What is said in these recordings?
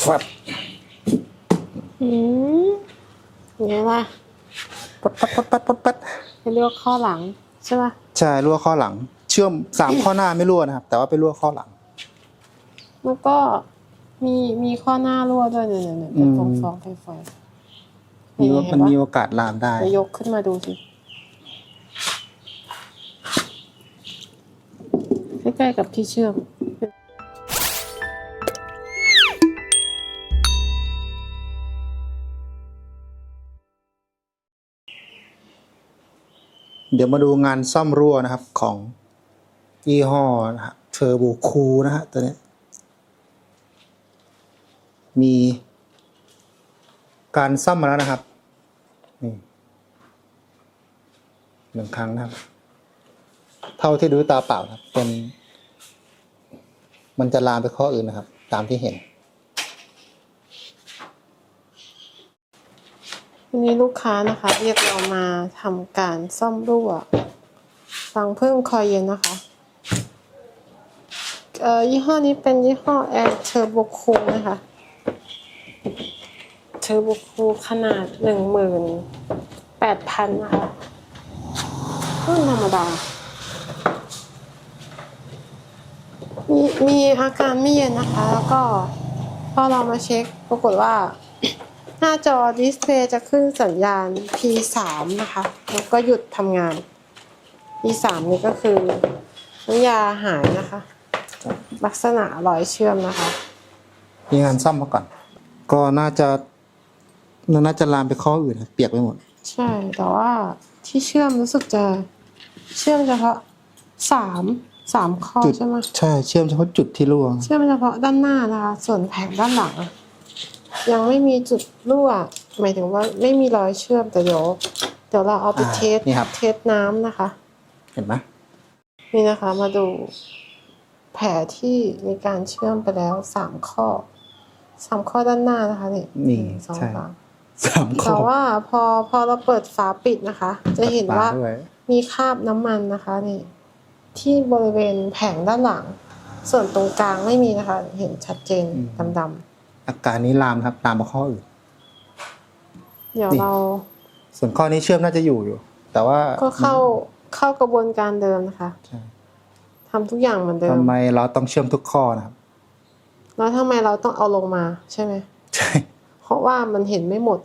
ฟับอืมไงล่ะปัดปัดปัดปัดปัดปัดเรียกว่าข้อหลังใช่ป่ะใช่รั่วข้อหลัง เชื่อมสามข้อหน้าไม่รั่วนะครับ แต่ว่าไปรั่วข้อหลัง แล้วก็มีมีข้อหน้ารั่วด้วยเนี่ยเนี่ยอืเนี่ยมตรงฟองไฟไฟมีว่าเห็มันปะมีโอกาสลามได้ จะยกขึ้นมาดูสิใกล้ๆกับที่เชื่อม เดี๋ยวมาดูงานซ่อมรั่วนะครับของยี่ห้อนะฮะเทอร์โบคูนะฮะตัวนี้ มีการซ่อมมาแล้วนะครับนี่หนึ่งครั้งนะครับ เท่าที่ดูตาเปล่านะครับเป็น มันจะลามไปข้ออื่นนะครับ ตามที่เห็น วันนี้ลูกค้านะคะ เรียกเรามาทำการซ่อมรั่ว ฟังเพิ่มคอยเย็นนะคะเอ่อยี่ห้อนี้เป็นยี่ห้อ Air Turbo Cool นะคะ Turbo Cool ขนาดหนึ่งหมื่นแปดพันนะคะรุ่นธรรมดา มีมีอาการไม่เย็นนะคะ แล้วก็พอเรามาเช็คปรากฏว่า หน้าจอดิสเพย์จะขึ้นสัญญาณ P3 นะคะ แล้วก็หยุดทำงาน P3 นี่ก็คือน้ำยาหายนะคะ ลักษณะรอยเชื่อมนะคะ มีงานซ่อมมาก่อน ก็น่าจะน่าจะลามไปข้ออื่นครับเปียกไปหมด ใช่ แต่ว่าที่เชื่อมรู้สึกจะเชื่อมเฉพาะสามสามข้อจุด ใช่ไหมใช่เชื่อมเฉพาะจุดที่รั่วเชื่อมเฉพาะด้านหน้านะคะ ส่วนแผงด้านหลัง ยังไม่มีจุดรั่ว หมายถึงว่าไม่มีรอยเชื่อมแต่เดี๋ยวเดี๋ยวเราเอาไปอ่าเทสนี่ครับ เทสน้ำนะคะ เห็นไหมนี่นะคะมาดูแผลที่มีการเชื่อมไปแล้วสามข้อสามข้อด้านหน้านะคะนี่นี่หงสองใช่สามสามข้แต่อว่าพอพอเราเปิดฝาปิดนะคะ จะเห็นว่าปกด้วยมีคราบน้ำมันนะคะนี่ที่บริเวณแผงด้านหลัง ส่วนตรงกลางไม่มีนะคะ เห็นชัดเจนดำ อาการนี้ลามครับ ตามมาข้ออื่นๆเดี๋ยวนี่ เราส่วนข้อนี้เชื่อมน่าจะอยู่อยู่ แต่ว่าก็เข้าเข้ากระบวนการเดิมนะคะใช่ทำทุกอย่างเหมือนเดิม ทำไมเราต้องเชื่อมทุกข้อนะครับ แล้วทำไมเราต้องเอาลงมาใช่ไหม ใช่ เพราะว่ามันเห็นไม่หมด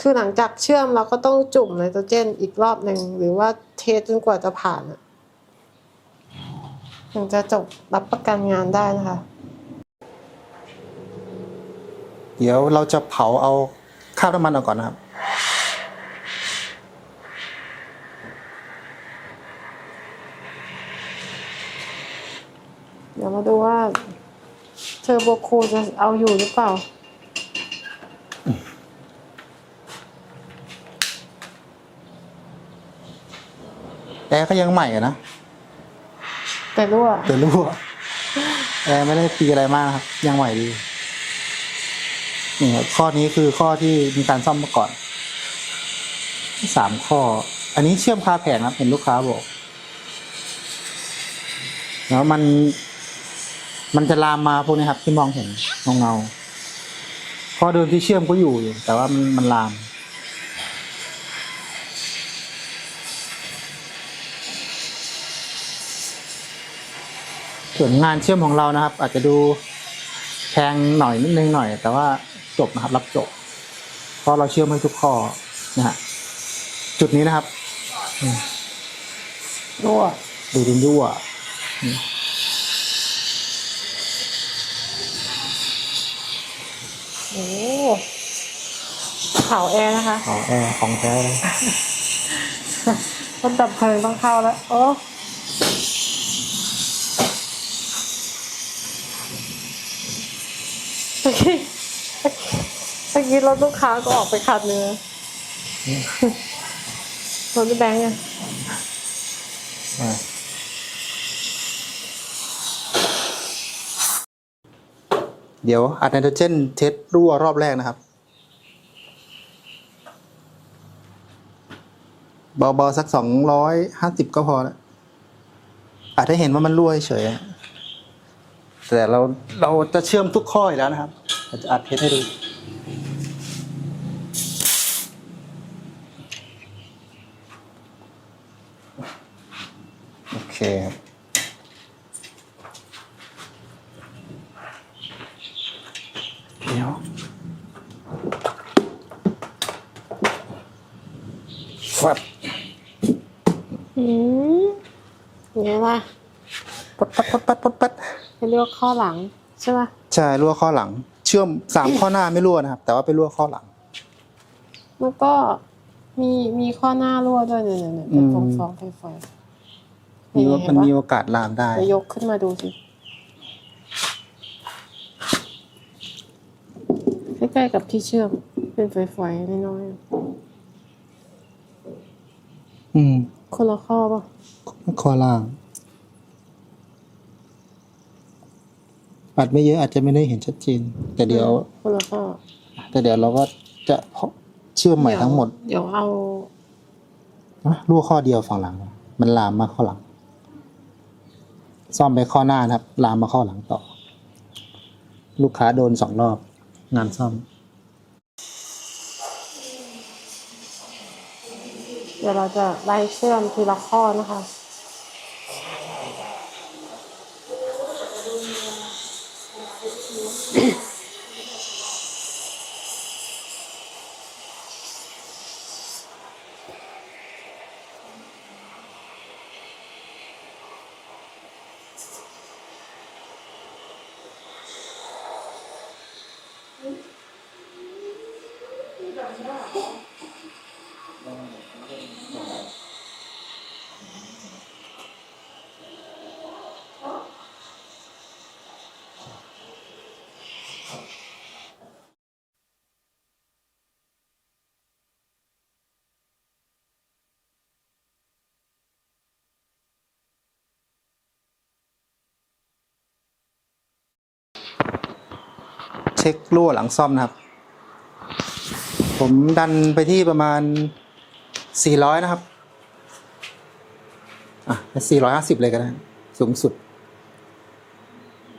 คือหลังจากเชื่อมเราก็ต้องจุ่มไนโตรเจนอีกรอบหนึ่งหรือว่าเทสจนกว่าจะผ่านอะถึงจะจบรับประกันงานได้นะคะ เดี๋ยวเราจะเผาเอาคราบน้ำมันออกก่อนนะครับ เดี๋ยวมาดูว่าเทอร์โบคูลจะเอาอยู่หรือเปล่า แอร์ก็ยังใหม่อะนะ แต่รั่วแต่รั่วแอร์ไม่ได้ปีอะไรมากนะครับ ยังใหม่ดี นี่ครับข้อนี้คือข้อที่มีการซ่อมมาก่อนสามข้อ อันนี้เชื่อมคาแผงครับเห็นลูกค้าบอก แล้วมัน มันจะลามมาพวกนี้ครับ ที่มองเห็นเงาเงาข้อเดิมที่เชื่อมก็อยู่อยู่ แต่ว่ามันมันลามส่วนงานเชื่อมของเรานะครับ อาจจะดูแพงหน่อยนิดนึงหน่อย แต่ว่า จบนะครับ รับจบ เพราะเราเชื่อมให้ทุกข้อนะฮะจุดนี้นะครับรั่วดูดินยั่วโอ้เผาแอร์นะคะ ของแอร์ของแท้เลยรถดับเพลิงต้องเข้าแล้ว โอ้ตะกี้ตะ กี้รถลูกค้าก็ออกไปขัดเนื้อรถแบงค์ไงอ่าเดี๋ยวอัดไนโตรเจนเทสรั่วรอบแรกนะครับ เบาๆสักสองร้อยห้าสิบก็พอแล้วอาจจะเห็นว่ามันรั่วเฉยแต่เราเราจะเชื่อมทุกข้ออยู่แล้วนะครับ จะอัดเทสให้ดู เคครับเดี๋ยวฟับอืมอย่างไงล่ะปัดปัดปัดปัดปัดปัดจะเรียกว่าข้อหลังใช่ป่ะใช่รั่วข้อหลัง เชื่อมสามข้อหน้าไม่รั่วนะครับ แต่ว่าไปรั่วข้อหลัง แล้วก็มีมีข้อหน้ารั่วด้วยเนี่ยเนี่ยอืเป็นมฟองๆไฟๆ มีเห็มันปะมีโอกาสลามได้จะยกขึ้นมาดูสิใกล้ๆกับที่เชื่อมเป็นไฟๆน้อยอืมๆคนละข้อป่ะข้อล่าง อัดไม่เยอะอาจจะไม่ได้เห็นชัดเจนแต่เดี๋ยวคนละข้อแต่เดี๋ยวเราก็จะเชื่อมใหม่ทั้งหมด เดี๋ยวเอานะรั่วข้อเดียวฝั่งหลัง มันลามมาข้อหลัง ซ่อมไปข้อหน้านะครับ ลามมาข้อหลังต่อ ลูกค้าโดนสองรอบ งานซ่อม เดี๋ยวเราจะไล่เชื่อมทีละข้อนะคะ เช็ครั่วหลังซ่อมนะครับ ผมดันไปที่ประมาณ 400 นะครับ อะ 450 เลยก็ได้ สูงสุด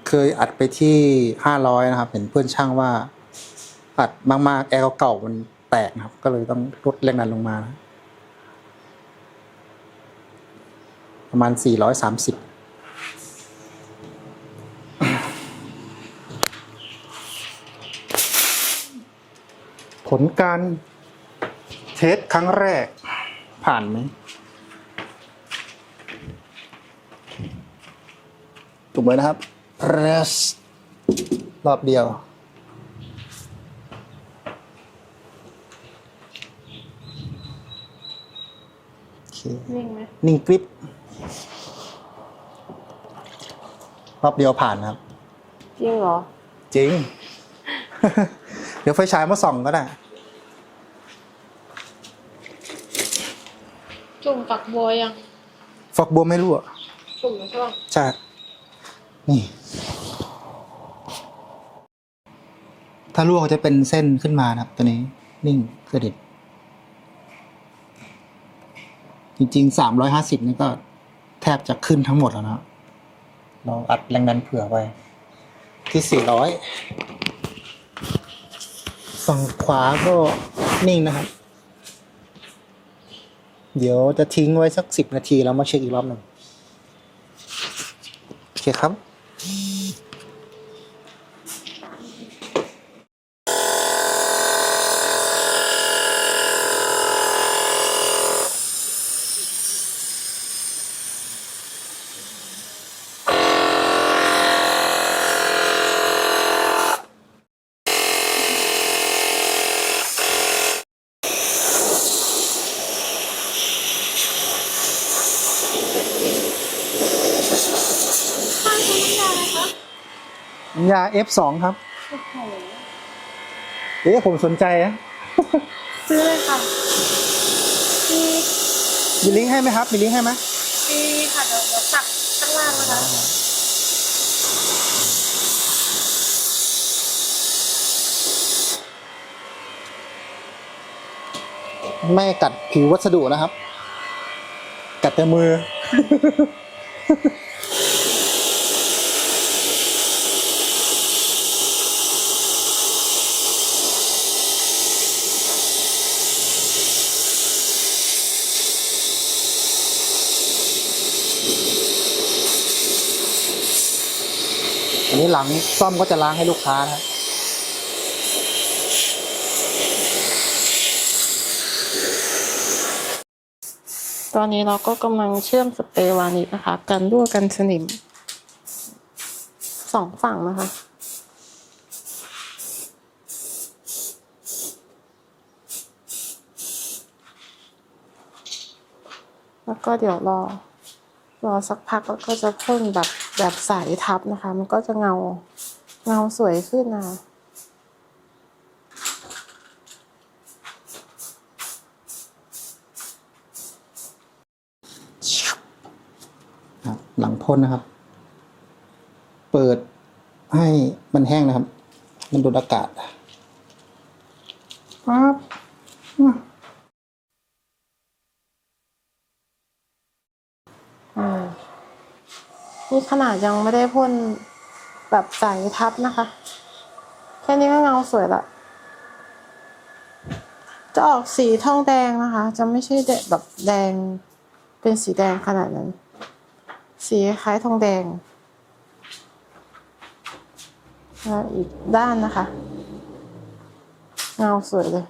เคยอัดไปที่ 500 นะครับ เห็นเพื่อนช่างว่า อัดมากๆ แอร์เก่ามันแตกนะครับ ก็เลยต้องลดแรงดันลงมานะประมาณ 430 ผลการเทสครั้งแรกผ่านไหม ถูกไหมนะครับ press รอบเดียวโอเคนิ่งไหมนิ่งกริป รอบเดียวผ่านนะครับ จริงเหรอ จริง เดี๋ยวไฟฉายมาส่องก็ได้ จุ่มฝักบัวยังฝักบัวไม่รั่วจุ่มแล้วใช่ป่ะใช่ นี่ ถ้ารั่วก็จะเป็นเส้นขึ้นมานะครับ ตัวนี้นิ่งสนิทจริงๆสามร้อยห้าสิบนี่ก็แทบจะขึ้นทั้งหมดแล้วนะครับเราอัดแรงดันเผื่อไปที่สี่ร้อย ฝั่งขวาก็นิ่งนะครับ เดี๋ยวจะทิ้งไว้สักสิบนาทีแล้วมาเช็คอีกรอบหนึ่งโอเคครับ ยา F2 ครับ โอ้โหเอ๊ะผมสนใจอะซื้อเลยค่ะมีมีลิงก์ให้ไหมครับ มีลิงก์ให้ไหมมีค่ะเดี๋ยวเดี๋ยวตักข้างล่างนะคะไม่กัดผิววัสดุนะครับ กัดแต่มือ อันี้หลังซ่อมก็จะล้างให้ลูกค้านะครับตอนนี้เราก็กำลังเชื่อมสเปรย์วานิชนะคะ กันรั่วกันสนิมสองฝั่งนะคะ แล้วก็เดี๋ยวรอ รอสักพักแล้วก็จะพ่นแบบ แบบใสทับนะคะ มันก็จะเงาเงาสวยขึ้นนะหลังพ่นนะครับ เปิดให้มันแห้งนะครับ มันดูดอากาศครับ นี่ขนาดยังไม่ได้พ่นแบบใสทับนะคะ แค่นี้ก็เงาสวยละ จะออกสีทองแดงนะคะ จะไม่ใช่แดแบบแดง เป็นสีแดงขนาดนั้น สีคล้ายทองแดงแล้วอีกด้านนะคะ เงาสวยเลย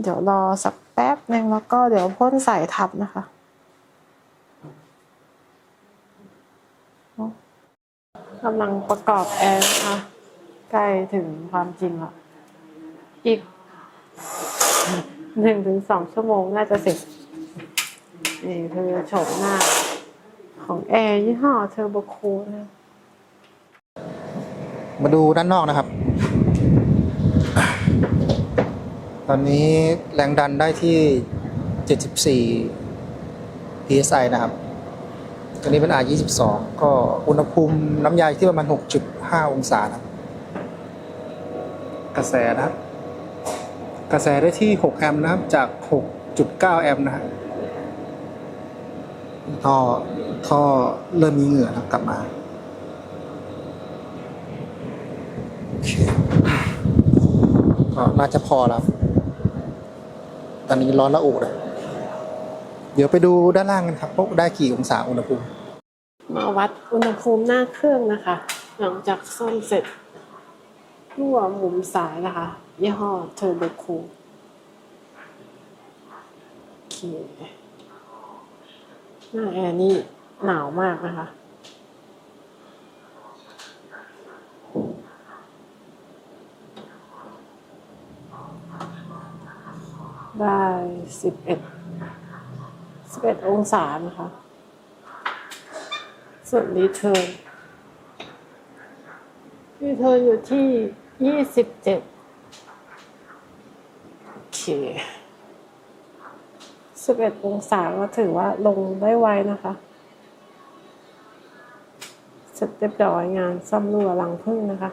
เดี๋ยวรอสักแป๊บหนึ่งแล้วก็เดี๋ยวพ่นใส่ทับนะคะ กำลังประกอบแอร์นะคะใกล้ถึงความจริงละอีกหนึ่งถึงสองชั่วโมงน่าจะเสร็จนี่คือโฉมหน้า ของแอร์ยี่ห้อเทอร์โบคูนะ มาดูด้านนอกนะครับ ตอนนี้แรงดันได้ที่ 74 psi นะครับ ตัวนี้เป็น R22 ก็อุณหภูมิน้ำยาอยู่ที่ประมาณ 6.5 องศานะครับกระแสนะครับ กระแสได้ที่ 6 แอมป์นะครับ จาก 6.9 แอมป์นะฮะท่อท่อเริ่มมีเหงื่อนะครับกลับมาโอเคก็น่าจะพอแล้ว ตอนนี้ร้อนละอุเลยเดี๋ยวไปดูด้านล่างกันครับว่าได้กี่องศาอุณหภูมิ มาวัดอุณหภูมิหน้าเครื่องนะคะ หลังจากซ่อมเสร็จรั่วหมุมสายนะคะ ยี่ห้อเทอร์โบคูโอเคหน้าแอร์นี่หนาวมากนะคะได้สิบเอ็ดสิบเอ็ดองศานะคะ ส่วนรีเทิร์นรีเทิร์นอยู่ที่ยี่สิบเจ็ดโอเคสิบเอ็ดองศาก็ถือว่าลงได้ไวนะคะ เสร็จเรียบร้อยงานซ่อมรั่วรังพึ่งนะคะ